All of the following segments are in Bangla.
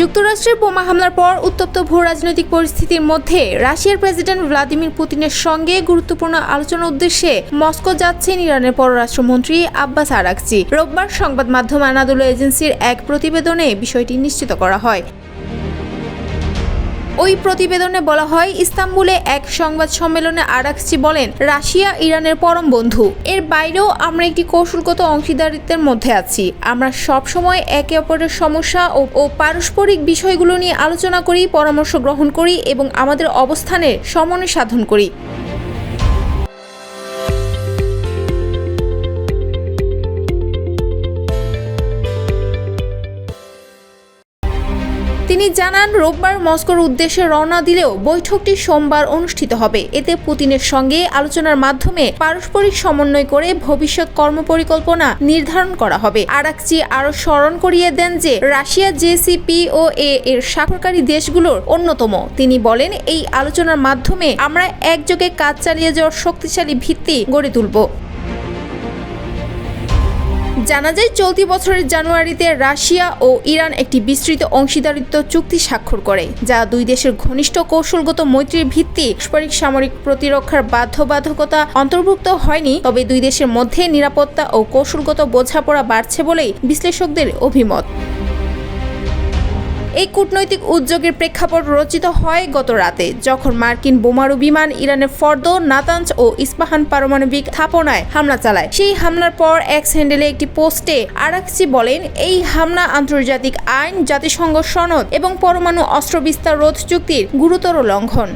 যুক্তরাষ্ট্রের বোমা হামলার পর উত্তপ্ত ভূ রাজনৈতিক পরিস্থিতির মধ্যে রাশিয়ার প্রেসিডেন্ট ভ্লাদিমির পুতিনের সঙ্গে গুরুত্বপূর্ণ আলোচনার উদ্দেশ্যে মস্কো যাচ্ছেন ইরানের পররাষ্ট্রমন্ত্রী আব্বাস আরাকচি। রোববার সংবাদ মাধ্যম আনাদুল এজেন্সির এক প্রতিবেদনে বিষয়টি নিশ্চিত করা হয়। ওই প্রতিবেদনে বলা হয়, ইস্তাম্বুলে এক সংবাদ সম্মেলনে আরাকচি বলেন, রাশিয়া ইরানের পরম বন্ধু। এর বাইরেও আমরা একটি কৌশলগত অংশীদারিত্বের মধ্যে আছি। আমরা সবসময় একে অপরের সমস্যা ও পারস্পরিক বিষয়গুলো নিয়ে আলোচনা করি, পরামর্শ গ্রহণ করি এবং আমাদের অবস্থানের সমন্বয় সাধন করি। তিনি জানান, রোববার মস্কোর উদ্দেশ্যে রওনা দিলেও বৈঠকটি সোমবার অনুষ্ঠিত হবে। এতে পুতিনের সঙ্গে আলোচনার মাধ্যমে পারস্পরিক সমন্বয় করে ভবিষ্যৎ কর্মপরিকল্পনা নির্ধারণ করা হবে। আরাকচি আরও স্মরণ করিয়ে দেন যে, রাশিয়া জেসিপিও এ এর স্বাক্ষরকারী দেশগুলোর অন্যতম। তিনি বলেন, এই আলোচনার মাধ্যমে আমরা একযোগে কাজ চালিয়ে যাওয়ার শক্তিশালী ভিত্তি গড়ে তুলব। জানা যায়, চলতি বছরের জানুয়ারিতে রাশিয়া ও ইরান একটি বিস্তৃত অংশীদারিত্ব চুক্তি স্বাক্ষর করে, যা দুই দেশের ঘনিষ্ঠ কৌশলগত মৈত্রীর ভিত্তি, পারস্পরিক সামরিক প্রতিরক্ষার বাধ্যবাধকতা অন্তর্ভুক্ত হয়নি, তবে দুই দেশের মধ্যে নিরাপত্তা ও কৌশলগত বোঝাপড়া বাড়ছে বলেই বিশ্লেষকদের অভিমত। এই কূটনৈতিক উদ্যোগের প্রেক্ষাপট রচিত হয় গত রাতে, যখন মার্কিন বোমারু বিমান ইরানের ফর্দ নাতাঞ্জ ও ইস্পাহান পারমাণবিক স্থাপনায় হামলা চালায়। সেই হামলার পর এক্স হ্যান্ডেলে একটি পোস্টে আরাকচি বলেন, এই হামলা আন্তর্জাতিক আইন, জাতিসংঘ সনদ এবং পরমাণু অস্ত্র বিস্তার রোধ চুক্তির গুরুতর লঙ্ঘন।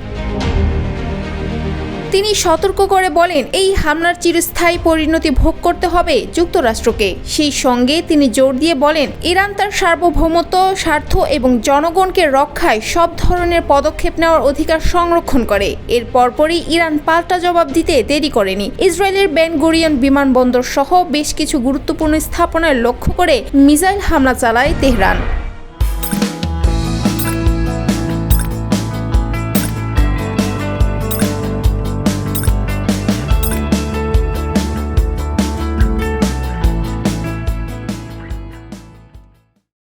তিনি সতর্ক করে বলেন, এই হামলার চিরস্থায়ী পরিণতি ভোগ করতে হবে যুক্তরাষ্ট্রকে। সেই সঙ্গে তিনি জোর দিয়ে বলেন, ইরান তার সার্বভৌমত্ব, স্বার্থ এবং জনগণকে রক্ষায় সব ধরনের পদক্ষেপ নেওয়ার অধিকার সংরক্ষণ করে। এর পরপরই ইরান পাল্টা জবাব দিতে দেরি করেনি। ইসরায়েলের বেন গরিয়ন বিমানবন্দর সহ বেশ কিছু গুরুত্বপূর্ণ স্থাপনায় লক্ষ্য করে মিসাইল হামলা চালায় তেহরান।